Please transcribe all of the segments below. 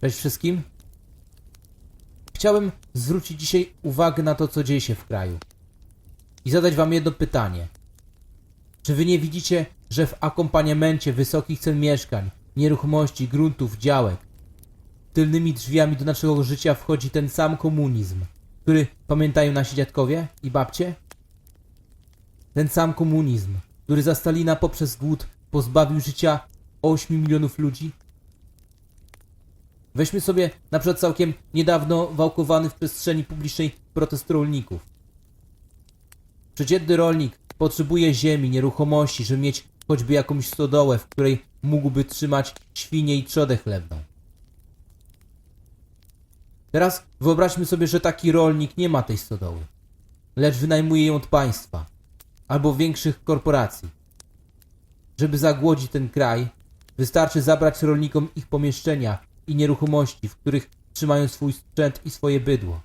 Cześć wszystkim. Chciałem zwrócić dzisiaj uwagę na to, co dzieje się w kraju. I zadać wam jedno pytanie. Czy wy nie widzicie, że w akompaniamencie wysokich cen mieszkań, nieruchomości, gruntów, działek, tylnymi drzwiami do naszego życia wchodzi ten sam komunizm, który pamiętają nasi dziadkowie i babcie? Ten sam komunizm, który za Stalina poprzez głód pozbawił życia 8 milionów ludzi? Weźmy sobie na przykład całkiem niedawno wałkowany w przestrzeni publicznej protest rolników. Przeciętny rolnik potrzebuje ziemi, nieruchomości, żeby mieć choćby jakąś stodołę, w której mógłby trzymać świnie i trzodę chlebną. Teraz wyobraźmy sobie, że taki rolnik nie ma tej stodoły, lecz wynajmuje ją od państwa albo większych korporacji. Żeby zagłodzić ten kraj, wystarczy zabrać rolnikom ich pomieszczenia i nieruchomości, w których trzymają swój sprzęt i swoje bydło.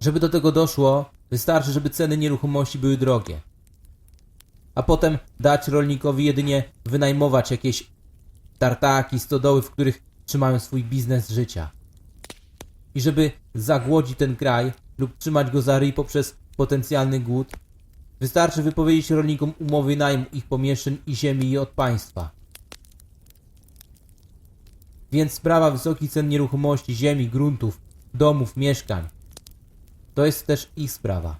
Żeby do tego doszło, wystarczy, żeby ceny nieruchomości były drogie. A potem dać rolnikowi jedynie wynajmować jakieś tartaki, stodoły, w których trzymają swój biznes życia. I żeby zagłodzić ten kraj lub trzymać go za ryj poprzez potencjalny głód, wystarczy wypowiedzieć rolnikom umowy najmu ich pomieszczeń i ziemi od państwa. Więc sprawa wysokich cen nieruchomości, ziemi, gruntów, domów, mieszkań to jest też ich sprawa.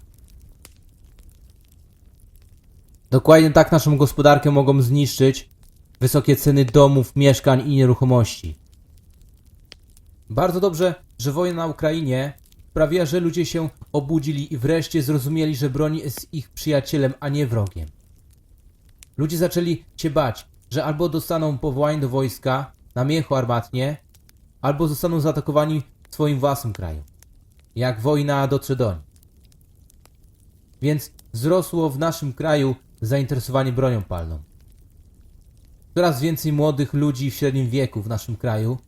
Dokładnie tak naszą gospodarkę mogą zniszczyć wysokie ceny domów, mieszkań i nieruchomości. Bardzo dobrze, że wojna na Ukrainie sprawia, że ludzie się obudzili i wreszcie zrozumieli, że broń jest ich przyjacielem, a nie wrogiem. Ludzie zaczęli się bać, że albo dostaną powołanie do wojska na miecho armatnie, albo zostaną zaatakowani w swoim własnym kraju. Jak wojna dotrze do nich. Więc wzrosło w naszym kraju zainteresowanie bronią palną. Coraz więcej młodych ludzi w średnim wieku w naszym kraju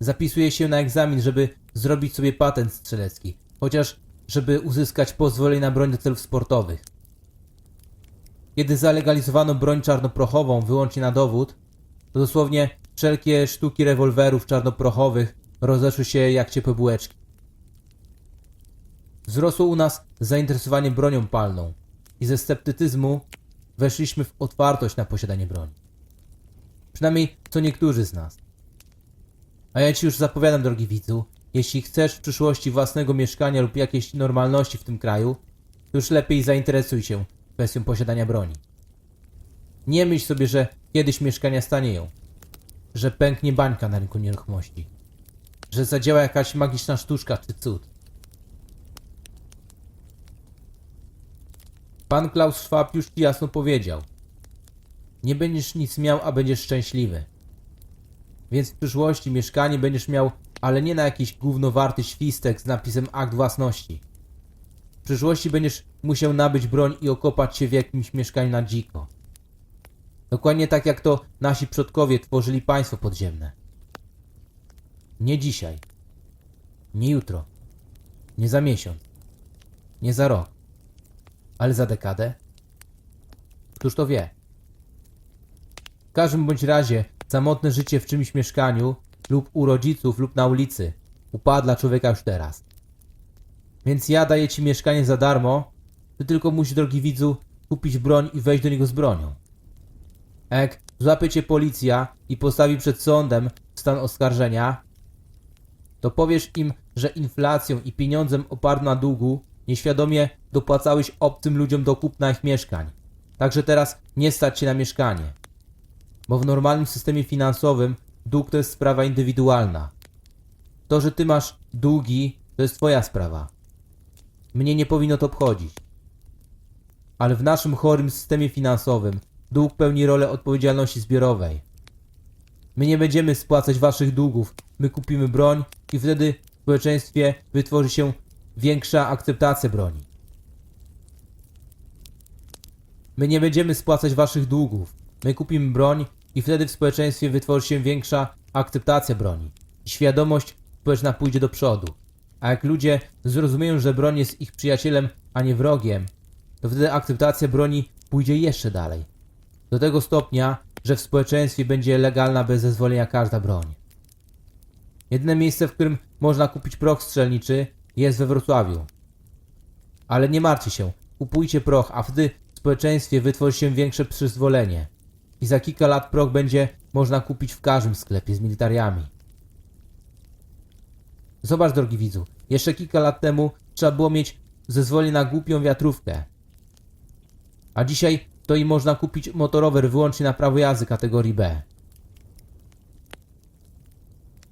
zapisuje się na egzamin, żeby zrobić sobie patent strzelecki, chociaż żeby uzyskać pozwolenie na broń do celów sportowych. Kiedy zalegalizowano broń czarnoprochową wyłącznie na dowód, dosłownie wszelkie sztuki rewolwerów czarnoprochowych rozeszły się jak ciepłe bułeczki. Wzrosło u nas zainteresowanie bronią palną i ze sceptycyzmu weszliśmy w otwartość na posiadanie broni. Przynajmniej co niektórzy z nas. A ja ci już zapowiadam, drogi widzu, jeśli chcesz w przyszłości własnego mieszkania lub jakiejś normalności w tym kraju, to już lepiej zainteresuj się kwestią posiadania broni. Nie myśl sobie, że kiedyś mieszkania stanieją, że pęknie bańka na rynku nieruchomości, że zadziała jakaś magiczna sztuczka czy cud. Pan Klaus Schwab już ci jasno powiedział. Nie będziesz nic miał, a będziesz szczęśliwy. Więc w przyszłości mieszkanie będziesz miał, ale nie na jakiś gównowarty świstek z napisem akt własności. W przyszłości będziesz musiał nabyć broń i okopać się w jakimś mieszkaniu na dziko. Dokładnie tak jak to nasi przodkowie tworzyli państwo podziemne. Nie dzisiaj. Nie jutro. Nie za miesiąc. Nie za rok. Ale za dekadę? Któż to wie? W każdym bądź razie samotne życie w czymś mieszkaniu lub u rodziców lub na ulicy upadła człowieka już teraz. Więc ja daję ci mieszkanie za darmo, ty tylko musisz, drogi widzu, kupić broń i wejść do niego z bronią. Jak złapie cię policja i postawi przed sądem stan oskarżenia, to powiesz im, że inflacją i pieniądzem opartym na długu nieświadomie dopłacałeś obcym ludziom do kupna ich mieszkań. Także teraz nie stać się na mieszkanie. Bo w normalnym systemie finansowym dług to jest sprawa indywidualna. To, że ty masz długi, to jest twoja sprawa. Mnie nie powinno to obchodzić. Ale w naszym chorym systemie finansowym dług pełni rolę odpowiedzialności zbiorowej. My nie będziemy spłacać waszych długów, my kupimy broń i wtedy w społeczeństwie wytworzy się większa akceptacja broni. My nie będziemy spłacać waszych długów. My kupimy broń i wtedy w społeczeństwie wytworzy się większa akceptacja broni. Świadomość społeczna pójdzie do przodu. A jak ludzie zrozumieją, że broń jest ich przyjacielem, a nie wrogiem, to wtedy akceptacja broni pójdzie jeszcze dalej. Do tego stopnia, że w społeczeństwie będzie legalna bez zezwolenia każda broń. Jedyne miejsce, w którym można kupić proch strzelniczy jest we Wrocławiu. Ale nie martwcie się, kupujcie proch, a wtedy w społeczeństwie wytworzy się większe przyzwolenie. I za kilka lat proch będzie można kupić w każdym sklepie z militariami. Zobacz, drogi widzu, jeszcze kilka lat temu trzeba było mieć zezwolenie na głupią wiatrówkę. A dzisiaj to i można kupić motorower wyłącznie na prawo jazdy kategorii B.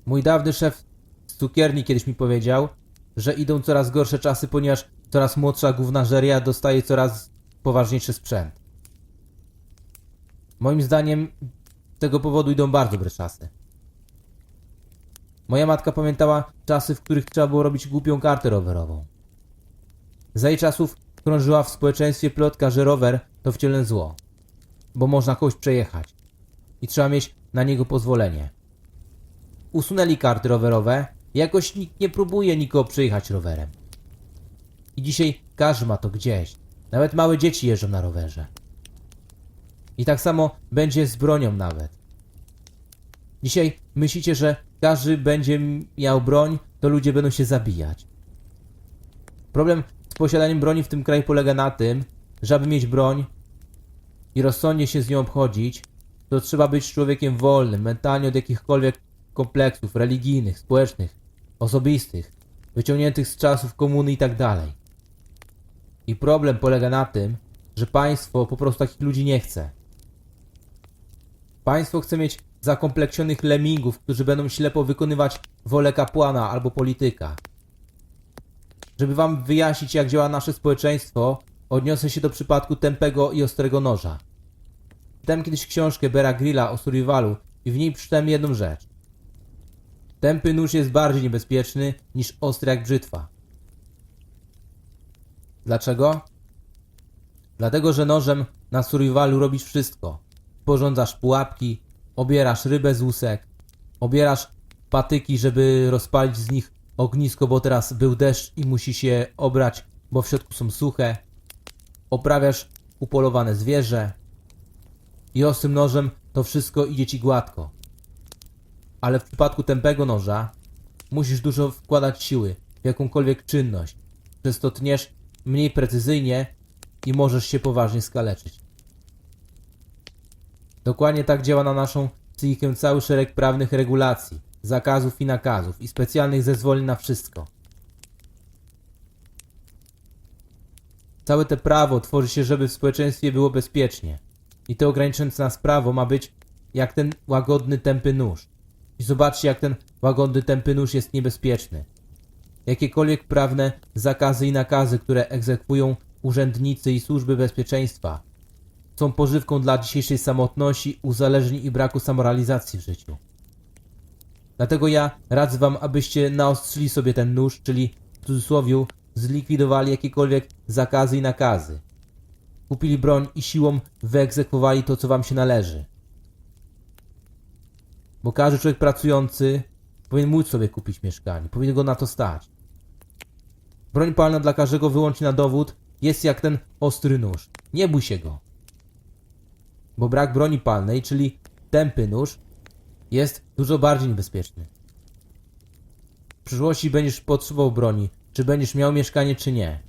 Mój dawny szef z cukierni kiedyś mi powiedział, że idą coraz gorsze czasy, ponieważ coraz młodsza gównażeria dostaje coraz poważniejszy sprzęt. Moim zdaniem z tego powodu idą bardzo dobre czasy. Moja matka pamiętała czasy, w których trzeba było robić głupią kartę rowerową. Za jej czasów krążyła w społeczeństwie plotka, że rower to wcielne zło, bo można kogoś przejechać i trzeba mieć na niego pozwolenie. Usunęli karty rowerowe, jakoś nikt nie próbuje nikogo przejechać rowerem. I dzisiaj każdy ma to gdzieś. Nawet małe dzieci jeżdżą na rowerze. I tak samo będzie z bronią nawet. Dzisiaj myślicie, że każdy będzie miał broń, to ludzie będą się zabijać. Problem z posiadaniem broni w tym kraju polega na tym, że aby mieć broń i rozsądnie się z nią obchodzić, to trzeba być człowiekiem wolnym, mentalnie od jakichkolwiek kompleksów religijnych, społecznych, osobistych, wyciągniętych z czasów komuny tak dalej. I problem polega na tym, że państwo po prostu takich ludzi nie chce. Państwo chce mieć zakompleksionych lemingów, którzy będą ślepo wykonywać wolę kapłana albo polityka. Żeby wam wyjaśnić, jak działa nasze społeczeństwo, odniosę się do przypadku tępego i ostrego noża. Czytałem kiedyś książkę Bera Grilla o survivalu i w niej przeczytałem jedną rzecz. Tępy nóż jest bardziej niebezpieczny niż ostry jak brzytwa. Dlaczego? Dlatego, że nożem na survivalu robisz wszystko. Porządzasz pułapki, obierasz rybę z łusek, obierasz patyki, żeby rozpalić z nich ognisko, bo teraz był deszcz i musi się obrać, bo w środku są suche. Oprawiasz upolowane zwierzę i ostrym nożem to wszystko idzie ci gładko. Ale w przypadku tępego noża musisz dużo wkładać siły w jakąkolwiek czynność, przez to tniesz mniej precyzyjnie i możesz się poważnie skaleczyć. Dokładnie tak działa na naszą psychikę cały szereg prawnych regulacji, zakazów i nakazów i specjalnych zezwoleń na wszystko. Całe te prawo tworzy się, żeby w społeczeństwie było bezpiecznie. I to ograniczające nas prawo ma być jak ten łagodny, tępy nóż. I zobaczcie, jak ten łagodny, tępy nóż jest niebezpieczny. Jakiekolwiek prawne zakazy i nakazy, które egzekwują urzędnicy i służby bezpieczeństwa, są pożywką dla dzisiejszej samotności, uzależnień i braku samorealizacji w życiu. Dlatego ja radzę wam, abyście naostrzyli sobie ten nóż, czyli w cudzysłowie zlikwidowali jakiekolwiek zakazy i nakazy. Kupili broń i siłą wyegzekwowali to, co wam się należy. Bo każdy człowiek pracujący powinien móc sobie kupić mieszkanie, powinien go na to stać. Broń palna dla każdego wyłącznie na dowód jest jak ten ostry nóż. Nie bój się go. Bo brak broni palnej, czyli tępy nóż, jest dużo bardziej niebezpieczny. W przyszłości będziesz potrzebował broni, czy będziesz miał mieszkanie, czy nie.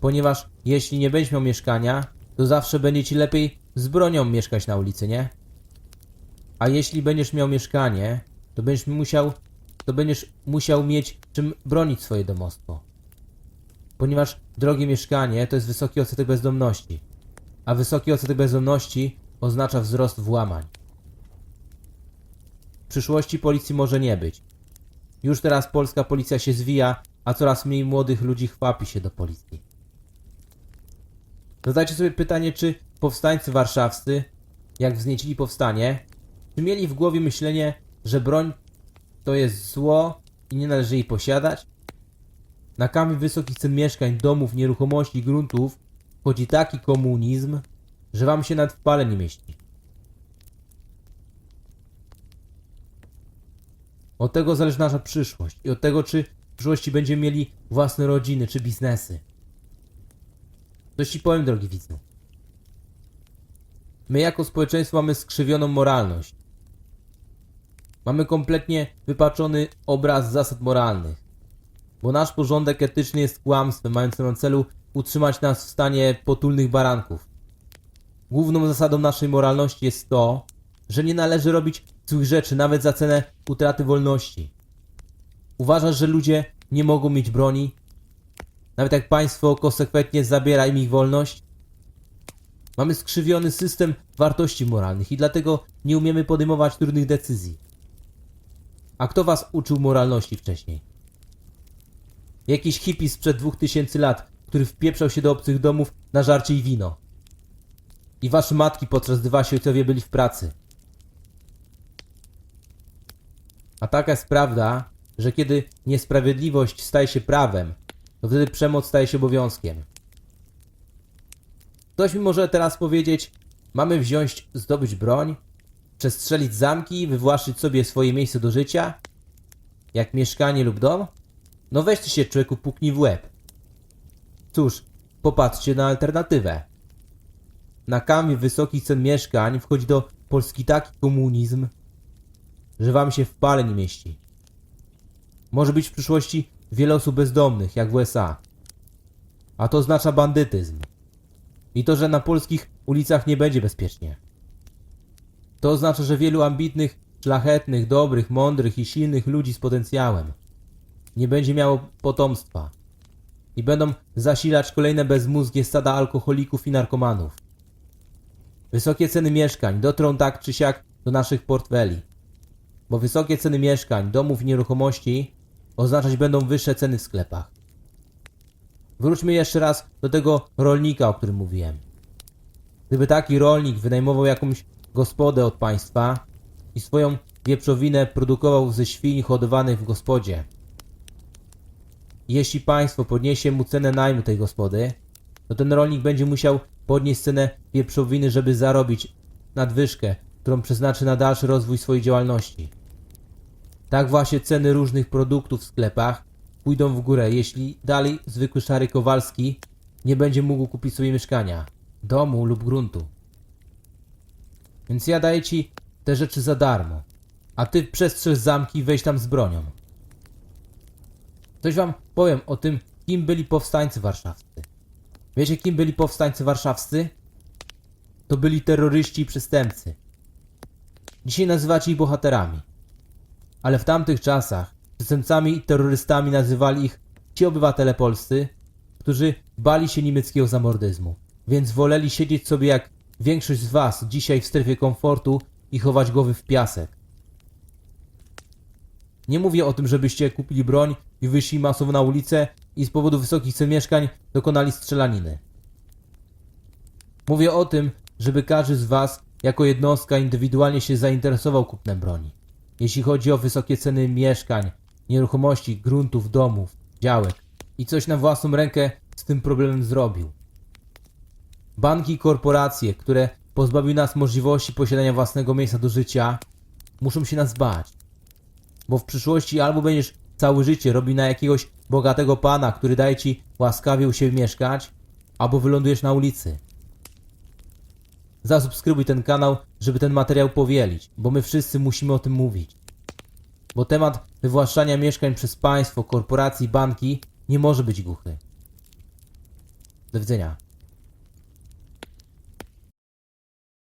Ponieważ jeśli nie będziesz miał mieszkania, to zawsze będzie ci lepiej z bronią mieszkać na ulicy, nie? A jeśli będziesz miał mieszkanie, to będziesz musiał, to będziesz musiał mieć czym bronić swoje domostwo. Ponieważ drogie mieszkanie to jest wysoki odsetek bezdomności, a wysoki odsetek bezdomności oznacza wzrost włamań. W przyszłości policji może nie być. Już teraz polska policja się zwija, a coraz mniej młodych ludzi chwapi się do policji. Zadajcie sobie pytanie, czy powstańcy warszawscy, jak wzniecili powstanie, czy mieli w głowie myślenie, że broń to jest zło i nie należy jej posiadać? Na kamy wysokich cen mieszkań, domów, nieruchomości, gruntów wchodzi taki komunizm, że wam się nawet w pale nie mieści. Od tego zależy nasza przyszłość i od tego, czy w przyszłości będziemy mieli własne rodziny czy biznesy. Coś ci powiem, drogi widzu. My jako społeczeństwo mamy skrzywioną moralność. Mamy kompletnie wypaczony obraz zasad moralnych. Bo nasz porządek etyczny jest kłamstwem, mającym na celu utrzymać nas w stanie potulnych baranków. Główną zasadą naszej moralności jest to, że nie należy robić złych rzeczy nawet za cenę utraty wolności. Uważasz, że ludzie nie mogą mieć broni? Nawet jak państwo konsekwentnie zabiera im ich wolność? Mamy skrzywiony system wartości moralnych i dlatego nie umiemy podejmować trudnych decyzji. A kto was uczył moralności wcześniej? Jakiś hippie sprzed dwóch tysięcy lat, który wpieprzał się do obcych domów na żarcie i wino. I wasze matki podczas gdy wasi ojcowie byli w pracy. A taka jest prawda, że kiedy niesprawiedliwość staje się prawem, to wtedy przemoc staje się obowiązkiem. Ktoś mi może teraz powiedzieć, mamy wziąć, zdobyć broń, przestrzelić zamki, wywłaszczyć sobie swoje miejsce do życia, jak mieszkanie lub dom? No weźcie się człowieku, puknij w łeb. Cóż, popatrzcie na alternatywę. Na kamie wysokich cen mieszkań wchodzi do Polski taki komunizm, że wam się w pale nie mieści. Może być w przyszłości wiele osób bezdomnych, jak w USA. A to oznacza bandytyzm. I to, że na polskich ulicach nie będzie bezpiecznie. To oznacza, że wielu ambitnych, szlachetnych, dobrych, mądrych i silnych ludzi z potencjałem nie będzie miało potomstwa i będą zasilać kolejne bezmózgie stada alkoholików i narkomanów. Wysokie ceny mieszkań dotrą tak czy siak do naszych portfeli, bo wysokie ceny mieszkań, domów i nieruchomości oznaczać będą wyższe ceny w sklepach. Wróćmy jeszcze raz do tego rolnika, o którym mówiłem. Gdyby taki rolnik wynajmował jakąś gospodę od państwa i swoją wieprzowinę produkował ze świń hodowanych w gospodzie, jeśli państwo podniesie mu cenę najmu tej gospody, to ten rolnik będzie musiał podnieść cenę wieprzowiny, żeby zarobić nadwyżkę, którą przeznaczy na dalszy rozwój swojej działalności. Tak właśnie ceny różnych produktów w sklepach pójdą w górę, jeśli dalej zwykły szary Kowalski nie będzie mógł kupić sobie mieszkania, domu lub gruntu. Więc ja daję ci te rzeczy za darmo, a ty przestrzeż zamki i wejdź tam z bronią. Coś wam powiem o tym, kim byli powstańcy warszawscy. Wiecie, kim byli powstańcy warszawscy? To byli terroryści i przestępcy. Dzisiaj nazywacie ich bohaterami. Ale w tamtych czasach przestępcami i terrorystami nazywali ich ci obywatele polscy, którzy bali się niemieckiego zamordyzmu, więc woleli siedzieć sobie jak większość z was dzisiaj w strefie komfortu i chować głowy w piasek. Nie mówię o tym, żebyście kupili broń i wyszli masowo na ulicę i z powodu wysokich cen mieszkań dokonali strzelaniny. Mówię o tym, żeby każdy z Was jako jednostka indywidualnie się zainteresował kupnem broni. Jeśli chodzi o wysokie ceny mieszkań, nieruchomości, gruntów, domów, działek i coś na własną rękę z tym problemem zrobił. Banki i korporacje, które pozbawiły nas możliwości posiadania własnego miejsca do życia, muszą się nas bać. Bo w przyszłości albo będziesz całe życie robił na jakiegoś bogatego pana, który daje ci łaskawie u siebie mieszkać, albo wylądujesz na ulicy. Zasubskrybuj ten kanał, żeby ten materiał powielić, bo my wszyscy musimy o tym mówić. Bo temat wywłaszczania mieszkań przez państwo, korporacje i banki nie może być głuchy. Do widzenia.